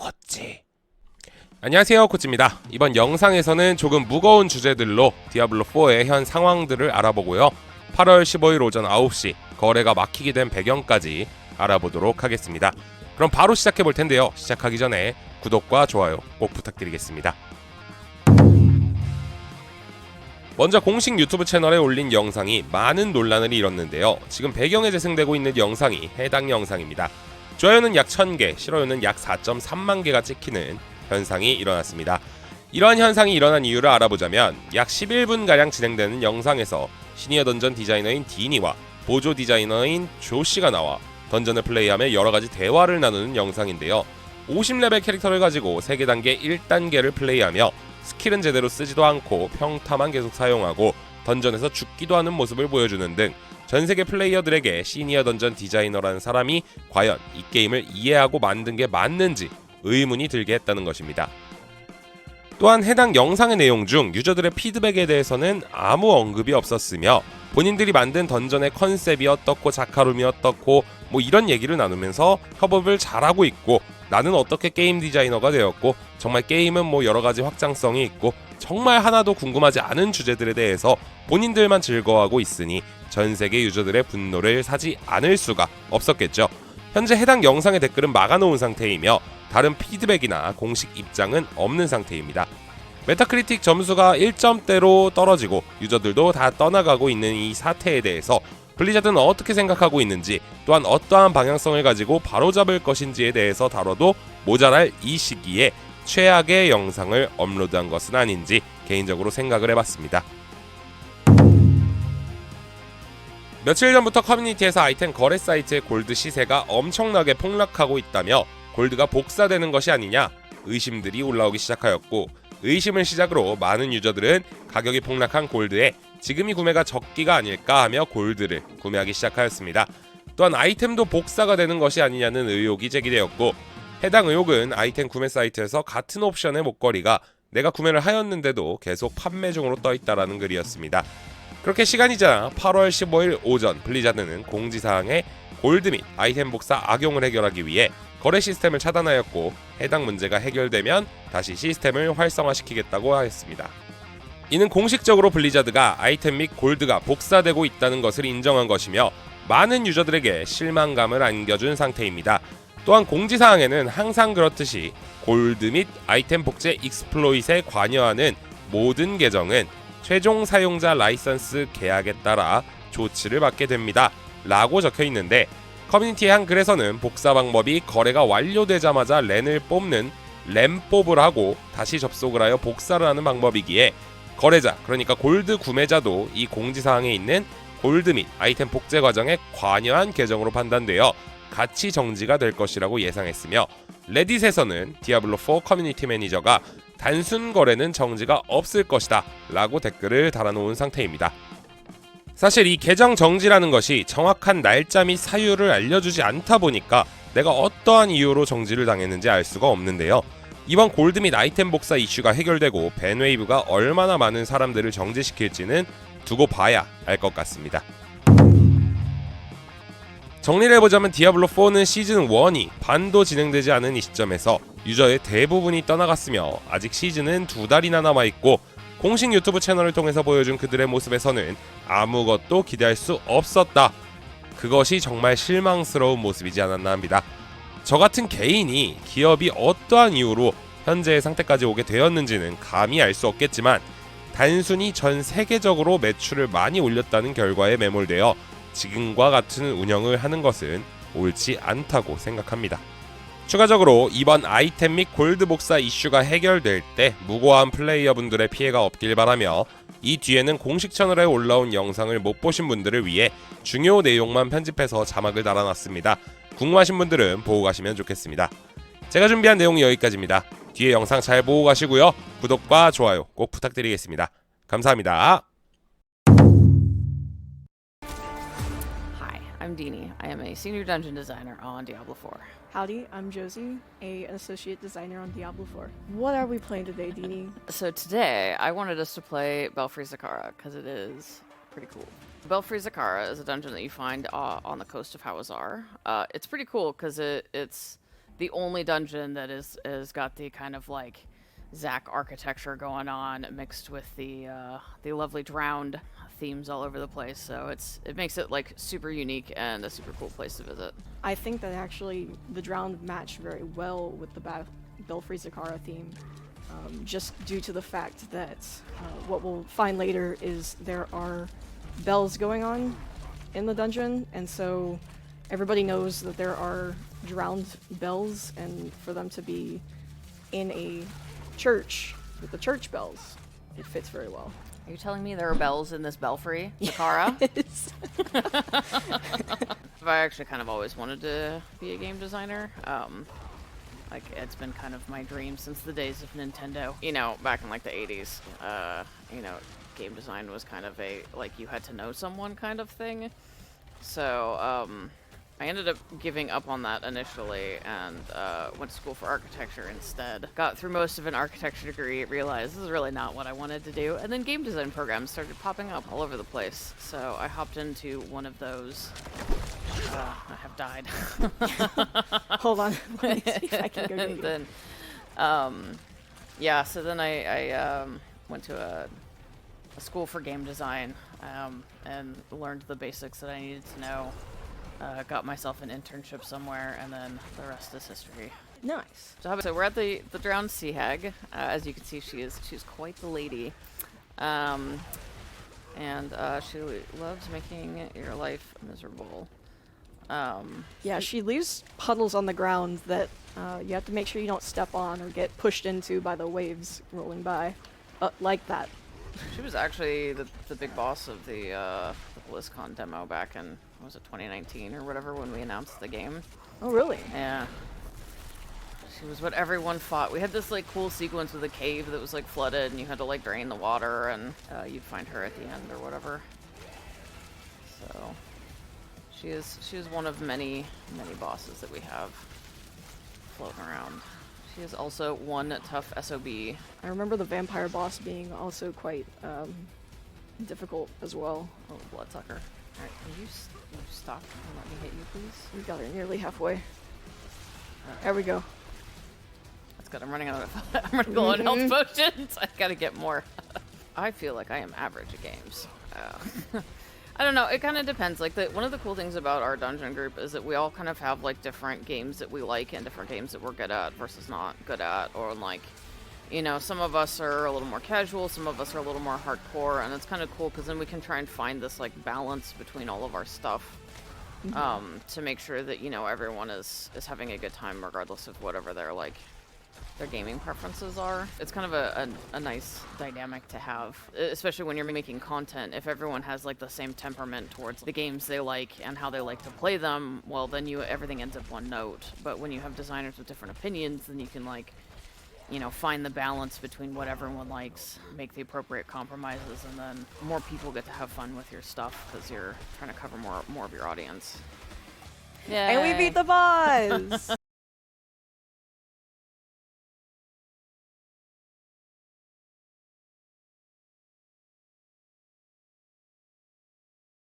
코치. 안녕하세요, 코치입니다. 이번 영상에서는 조금 무거운 주제들로 디아블로 4의 현 상황들을 알아보고요. 8월 15일 오전 9시 거래가 막히게 된 배경까지 알아보도록 하겠습니다. 그럼 바로 시작해 볼 텐데요. 시작하기 전에 구독과 좋아요 꼭 부탁드리겠습니다. 먼저 공식 유튜브 채널에 올린 영상이 많은 논란을 일었는데요. 지금 배경에 재생되고 있는 영상이 해당 영상입니다. 좋아요는 약 1000개, 싫어요는 약 4.3만 개가 찍히는 현상이 일어났습니다. 이러한 현상이 일어난 이유를 알아보자면 약 11분가량 진행되는 영상에서 시니어 던전 디자이너인 디니와 보조 디자이너인 조씨가 나와 던전을 플레이하며 여러가지 대화를 나누는 영상인데요. 50레벨 캐릭터를 가지고 세계 단계 1단계를 플레이하며 스킬은 제대로 쓰지도 않고 평타만 계속 사용하고 던전에서 죽기도 하는 모습을 보여주는 등 전 세계 플레이어들에게 시니어 던전 디자이너라는 사람이 과연 이 게임을 이해하고 만든 게 맞는지 의문이 들게 했다는 것입니다. 또한 해당 영상의 내용 중 유저들의 피드백에 대해서는 아무 언급이 없었으며 본인들이 만든 던전의 컨셉이 어떻고 자카룸이 어떻고 뭐 이런 얘기를 나누면서 협업을 잘하고 있고 나는 어떻게 게임 디자이너가 되었고 정말 게임은 뭐 여러 가지 확장성이 있고 정말 하나도 궁금하지 않은 주제들에 대해서 본인들만 즐거워하고 있으니 전 세계 유저들의 분노를 사지 않을 수가 없었겠죠. 현재 해당 영상의 댓글은 막아놓은 상태이며 다른 피드백이나 공식 입장은 없는 상태입니다. 메타크리틱 점수가 1점대로 떨어지고 유저들도 다 떠나가고 있는 이 사태에 대해서 블리자드는 어떻게 생각하고 있는지 또한 어떠한 방향성을 가지고 바로잡을 것인지에 대해서 다뤄도 모자랄 이 시기에 최악의 영상을 업로드한 것은 아닌지 개인적으로 생각을 해봤습니다. 며칠 전부터 커뮤니티에서 아이템 거래 사이트의 골드 시세가 엄청나게 폭락하고 있다며 골드가 복사되는 것이 아니냐 의심들이 올라오기 시작하였고 의심을 시작으로 많은 유저들은 가격이 폭락한 골드에 지금이 구매가 적기가 아닐까 하며 골드를 구매하기 시작하였습니다. 또한 아이템도 복사가 되는 것이 아니냐는 의혹이 제기되었고 해당 의혹은 아이템 구매 사이트에서 같은 옵션의 목걸이가 내가 구매를 하였는데도 계속 판매 중으로 떠 있다라는 글이었습니다. 그렇게 시간이 지나 8월 15일 오전 블리자드는 공지사항에 골드 및 아이템 복사 악용을 해결하기 위해 거래 시스템을 차단하였고 해당 문제가 해결되면 다시 시스템을 활성화시키겠다고 하였습니다. 이는 공식적으로 블리자드가 아이템 및 골드가 복사되고 있다는 것을 인정한 것이며 많은 유저들에게 실망감을 안겨준 상태입니다. 또한 공지사항에는 항상 그렇듯이 골드 및 아이템 복제 익스플로잇에 관여하는 모든 계정은 최종 사용자 라이선스 계약에 따라 조치를 받게 됩니다. 라고 적혀 있는데 커뮤니티의 한 글에서는 복사 방법이 거래가 완료되자마자 렌을 뽑는 렌 뽑을 하고 다시 접속을 하여 복사를 하는 방법이기에 거래자 그러니까 골드 구매자도 이 공지사항에 있는 골드 및 아이템 복제 과정에 관여한 계정으로 판단되어 같이 정지가 될 것이라고 예상했으며 레딧에서는 디아블로4 커뮤니티 매니저가 단순 거래는 정지가 없을 것이다 라고 댓글을 달아놓은 상태입니다. 사실 이 계정 정지라는 것이 정확한 날짜 및 사유를 알려주지 않다 보니까 내가 어떠한 이유로 정지를 당했는지 알 수가 없는데요. 이번 골드 및 아이템 복사 이슈가 해결되고 벤웨이브가 얼마나 많은 사람들을 정지시킬지는 두고 봐야 알 것 같습니다. 정리를 해보자면 디아블로4는 시즌 1이 반도 진행되지 않은 이 시점에서 유저의 대부분이 떠나갔으며 아직 시즌은 두 달이나 남아있고 공식 유튜브 채널을 통해서 보여준 그들의 모습에서는 아무것도 기대할 수 없었다. 그것이 정말 실망스러운 모습이지 않았나 합니다. 저 같은 개인이 기업이 어떠한 이유로 현재의 상태까지 오게 되었는지는 감히 알 수 없겠지만 단순히 전 세계적으로 매출을 많이 올렸다는 결과에 매몰되어 지금과 같은 운영을 하는 것은 옳지 않다고 생각합니다. 추가적으로 이번 아이템 및 골드 복사 이슈가 해결될 때 무고한 플레이어분들의 피해가 없길 바라며 이 뒤에는 공식 채널에 올라온 영상을 못 보신 분들을 위해 중요 내용만 편집해서 자막을 달아놨습니다. 궁금하신 분들은 보고 가시면 좋겠습니다. 제가 준비한 내용이 여기까지입니다. 뒤에 영상 잘 보고 가시고요. 구독과 좋아요 꼭 부탁드리겠습니다. 감사합니다. I'm Deanie. I am a senior dungeon designer on Diablo 4. Howdy, I'm Josie, a, an associate designer on Diablo 4. What are we playing today, Dini? So today, I wanted us to play Belfry Zakara because it is pretty cool. Belfry Zakara is a dungeon that you find uh, on the coast of Hawazar. Uh, it's pretty cool because it, it's the only dungeon that is has got the kind of like Zack architecture going on mixed with the uh, the lovely drowned themes all over the place. So it's it makes it like super unique and a super cool place to visit. I think that actually the drowned matched very well with the ba- Belfry Zakara theme, um, just due to the fact that uh, what we'll find later is there are bells going on in the dungeon, and so everybody knows that there are drowned bells, and for them to be in a church with the church bells, it fits very well. Are you telling me there are bells in this belfry, Takara? It's- I actually kind of always wanted to be a game designer. Um, like it's been kind of my dream since the days of Nintendo. You know, back in like the 80s. Uh, you know, game design was kind of a like you had to know someone kind of thing. So um, I ended up giving up on that initially and uh, went to school for architecture instead. Got through most of an architecture degree, realized this is really not what I wanted to do, and then game design programs started popping up all over the place. So I hopped into one of those. Uh, I have died. Hold on, let me see if I can go and then, um, yeah. So then I, I um, went to a, a school for game design um, and learned the basics that I needed to know. Uh, got myself an internship somewhere, and then the rest is history. Nice. So, we're at the the drowned sea hag. Uh, as you can see, she is she's quite the lady, um, and uh, she loves making your life miserable. Um, Yeah, she leaves puddles on the ground that uh, you have to make sure you don't step on or get pushed into by the waves rolling by. Uh, like that. She was actually the, the big boss of the uh, the BlizzCon demo back in what was it 2019 or whatever when we announced the game. Oh, really? Yeah. She was what everyone fought. We had this like cool sequence with a cave that was like flooded and you had to like drain the water and uh, you'd find her at the end or whatever. So she is she is one of many many bosses that we have floating around. She is also one tough SOB. I remember the vampire boss being also quite um, difficult as well. Oh, bloodsucker. Alright, can you, you stop and let me hit you, please? We got her nearly halfway. There we go. That's good. I'm running out of I'm running low on health Mhm. potions. I gotta get more. I feel like I am average at games. Uh, I don't know. It kind of depends. Like the one of the cool things about our dungeon group is that we all kind of have like different games that we like and different games that we're good at versus not good at, or like. You know, some of us are a little more casual, some of us are a little more hardcore, and it's kind of cool because then we can try and find this like balance between all of our stuff um, to make sure that you know everyone is is having a good time regardless of whatever their like their gaming preferences are. It's kind of a, a, a nice dynamic to have, especially when you're making content. If everyone has like the same temperament towards the games they like and how they like to play them, well, then you everything ends up one note. But when you have designers with different opinions, then you can like, you know, find the balance between what everyone likes, make the appropriate compromises, and then more people get to have fun with your stuff because you're trying to cover more more of your audience. Yeah. And we beat the boss!